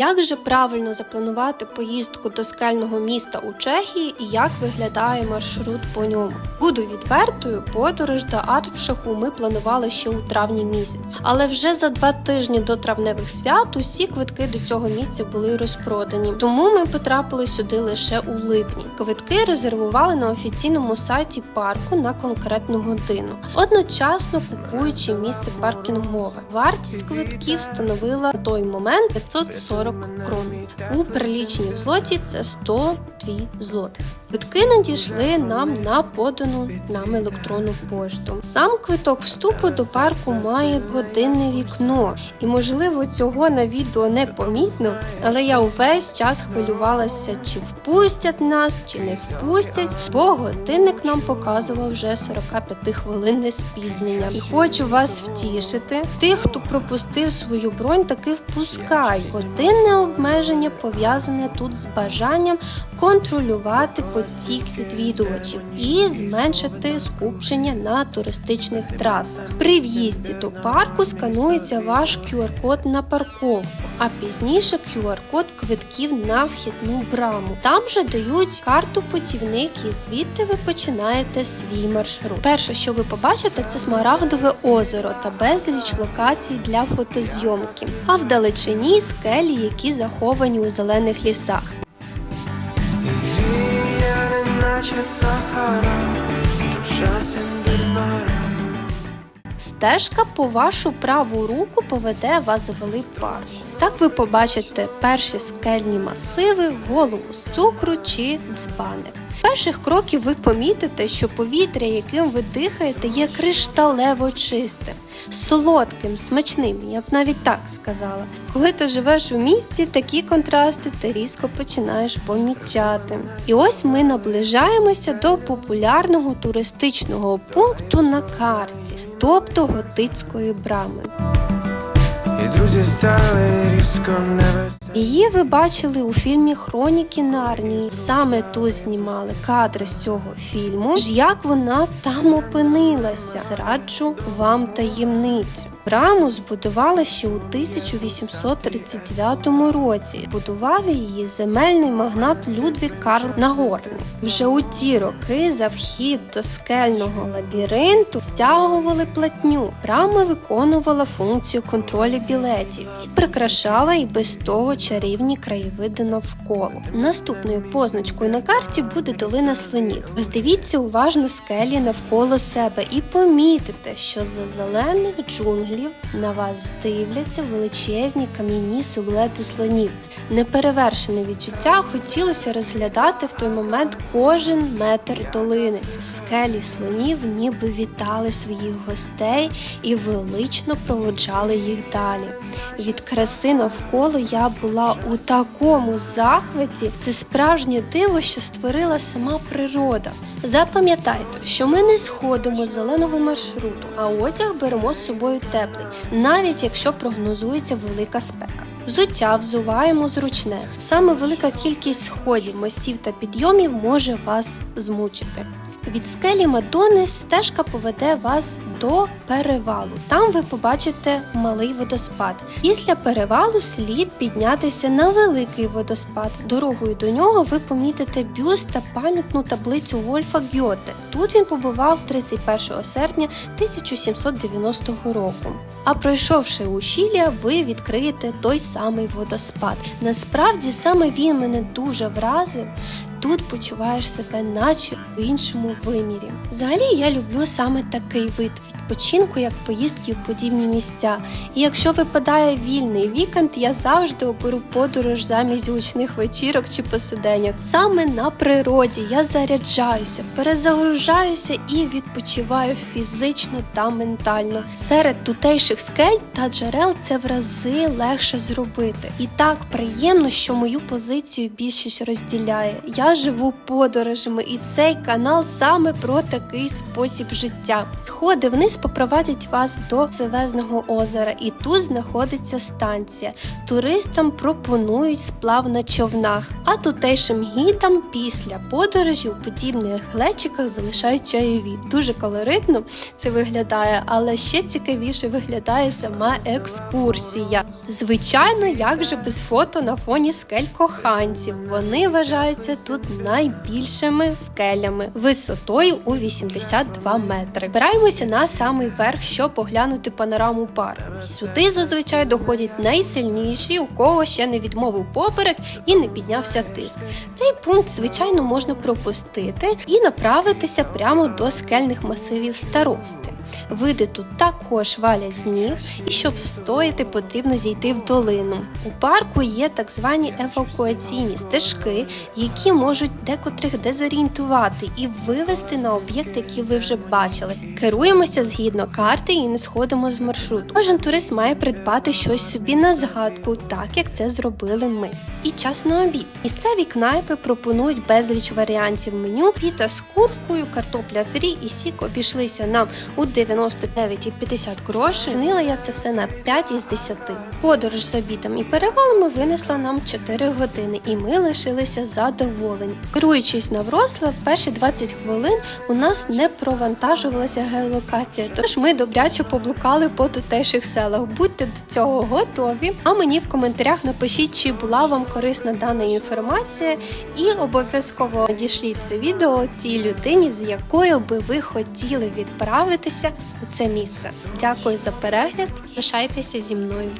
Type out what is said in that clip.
Як же правильно запланувати поїздку до скельного міста у Чехії і як виглядає маршрут по ньому? Буду відвертою, подорож до Арпшаху ми планували ще у травні місяці, але вже за два тижні до травневих свят усі квитки до цього місця були розпродані. Тому ми потрапили сюди лише у липні. Квитки резервували на офіційному сайті парку на конкретну годину, одночасно купуючи місце паркінгове. Вартість квитків становила на той момент 540 крон. У переліченні в злоті це 102 злотих. Квитки надійшли нам на подану нам електронну пошту. Сам квиток вступу до парку має годинне вікно, і можливо цього на відео не помітно, але я увесь час хвилювалася, чи впустять нас, чи не впустять, бо годинник нам показував вже 45 хвилинне спізнення. І хочу вас втішити. Тих, хто пропустив свою бронь, таки впускають. Годинне обмеження пов'язане тут з бажанням контролювати потік відвідувачів і зменшити скупчення на туристичних трасах. При в'їзді до парку сканується ваш QR-код на парковку, а пізніше QR-код квитків на вхідну браму. Там же дають карту путівник і звідти ви починаєте свій маршрут. Перше, що ви побачите, це смарагдове озеро та безліч локацій для фотозйомки, а вдалечині скелі, які заховані у зелених лісах. Стежка по вашу праву руку поведе вас в парку. Так ви побачите перші скельні масиви, голову з цукру чи дзбаник. Перших кроків ви помітите, що повітря, яким ви дихаєте, є кришталево чистим, солодким, смачним, я б навіть так сказала. Коли ти живеш у місті, такі контрасти ти різко починаєш помічати. І ось ми наближаємося до популярного туристичного пункту на карті, тобто готицької брами. І друзі стали різко невеселі. Її ви бачили у фільмі Хроніки Нарнії. Саме тут знімали кадри з цього фільму. Ж як вона там опинилася? Зраджу вам таємницю. Браму збудували ще у 1839 році. Будував її земельний магнат Людвік Карл Нагорний. Вже у ті роки за вхід до скельного лабіринту стягували платню. Брама виконувала функцію контролю білетів і прикрашала і без того чарівні краєвиди навколо. Наступною позначкою на карті буде долина слонів. Роздивіться уважно скелі навколо себе і помітите, що за зелених джунглів на вас дивляться величезні кам'яні силуети слонів. Неперевершене відчуття хотілося розглядати в той момент кожен метр долини. Скелі слонів ніби вітали своїх гостей і велично проводжали їх далі. Від краси навколо я була у такому захваті. Це справжнє диво, що створила сама природа. Запам'ятайте, що ми не сходимо з зеленого маршруту, а одяг беремо з собою теплий, навіть якщо прогнозується велика спека. Взуття взуваємо зручне. Саме велика кількість сходів, мостів та підйомів може вас змучити. Від скелі Мадони стежка поведе вас до перевалу. Там ви побачите малий водоспад. Після перевалу слід піднятися на великий водоспад. Дорогою до нього ви помітите бюст та пам'ятну таблицю Вольфа Гьоте. Тут він побував 31 серпня 1790 року. А пройшовши ущілля, ви відкриєте той самий водоспад. Насправді саме він мене дуже вразив. Тут почуваєш себе, наче в іншому вимірі. Взагалі я люблю саме такий вид відпочинку, як поїздки в подібні місця. І якщо випадає вільний вікенд, я завжди оберу подорож замість гучних вечірок чи посиденьок. Саме на природі я заряджаюся, перезагружаюся і відпочиваю фізично та ментально. Серед тутейших скель та джерел це в рази легше зробити. І так приємно, що мою позицію більшість розділяє. Я живу подорожами, і цей канал саме про такий спосіб життя. Сходи вниз попровадять вас до Севезного озера, і тут знаходиться станція. Туристам пропонують сплав на човнах, а тутейшим гідам після подорожі у подібних глечиках залишають чайові. Дуже колоритно це виглядає, але ще цікавіше виглядає сама екскурсія. Звичайно, як же без фото на фоні скель коханців. Вони вважаються тут найбільшими скелями висотою у 82 метри. Збираємося на самий верх, щоб поглянути панораму парку. Сюди зазвичай доходять найсильніші, у кого ще не відмовив поперек і не піднявся тиск. Цей пункт, звичайно, можна пропустити і направитися прямо до скельних масивів старости. Види тут також валять сніг, і щоб встояти, потрібно зійти в долину. У парку є так звані евакуаційні стежки, які можуть декотрих дезорієнтувати і вивести на об'єкт, який ви вже бачили. Керуємося згідно карти і не сходимо з маршруту. Кожен турист має придбати щось собі на згадку, так як це зробили ми. І час на обід. Місцеві кнайпи пропонують безліч варіантів меню. Піта з куркою, картопля фрі і сік обійшлися нам у 99,50 грошей. Цінила я це все на 5 із 10. Подорож з обідом і перевалами винесла нам 4 години, і ми лишилися задоволені. Керуючись на Врослав, перші 20 хвилин у нас не провантажувалася геолокація, тож ми добряче поблукали по тутейших селах. Будьте до цього готові. А мені в коментарях напишіть, чи була вам корисна дана інформація, і обов'язково надішліть це відео тій людині, з якою би ви хотіли відправитися у це місце. Дякую за перегляд. Лишайтеся зі мною.